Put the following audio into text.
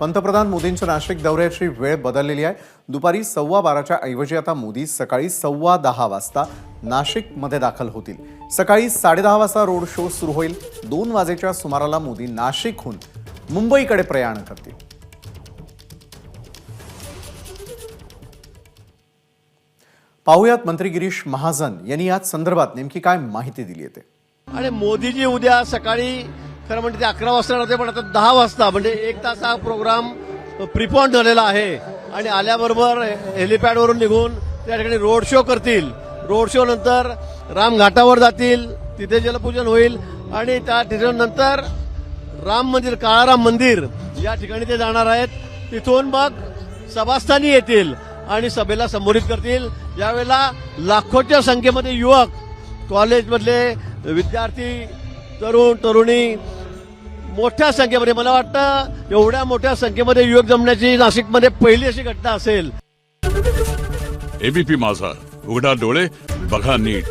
पंतप्रधान मोदींच्या नाशिक दौऱ्याची वेळ बदललेली आहे. दुपारी सव्वा बाराच्या ऐवजी आता मोदी सकाळी सव्वा दहा वाजता नाशिकमध्ये दाखल होतील. सकाळी साडेदहा वाजता रोड शो सुरू होईल. दोन वाजेच्या सुमाराला मोदी नाशिकहून मुंबईकडे प्रयाण करतील. पाहुयात मंत्री गिरीश महाजन यांनी याच संदर्भात नेमकी काय माहिती दिली येते ते. आणि मोदीजी उद्या सकाळी खरं म्हणजे ते अकरा वाजता नव्हते पण आता दहा वाजता म्हणजे एक तास हा प्रोग्राम प्रिपॉन झालेला आहे. आणि आल्याबरोबर हेलिपॅडवरून निघून त्या ठिकाणी रोड शो करतील. रोड शो नंतर रामघाटावर जातील तिथे जलपूजन होईल. आणि त्या नंतर राम मंदिर काळाराम मंदिर या ठिकाणी ते जाणार आहेत. तिथून मग सभास्थानी येतील आणि सभेला संबोधित करतील. यावेळेला लाखोच्या संख्येमध्ये युवक कॉलेजमधले विद्यार्थी तरुण तरुणी मोठ्या संख्येमध्ये मला वाटतं एवढ्या मोठ्या संख्येमध्ये युवक जमण्याची नाशिकमध्ये पहिली अशी घटना असेल. एबीपी माझा. उघडा डोळे बघा नीट.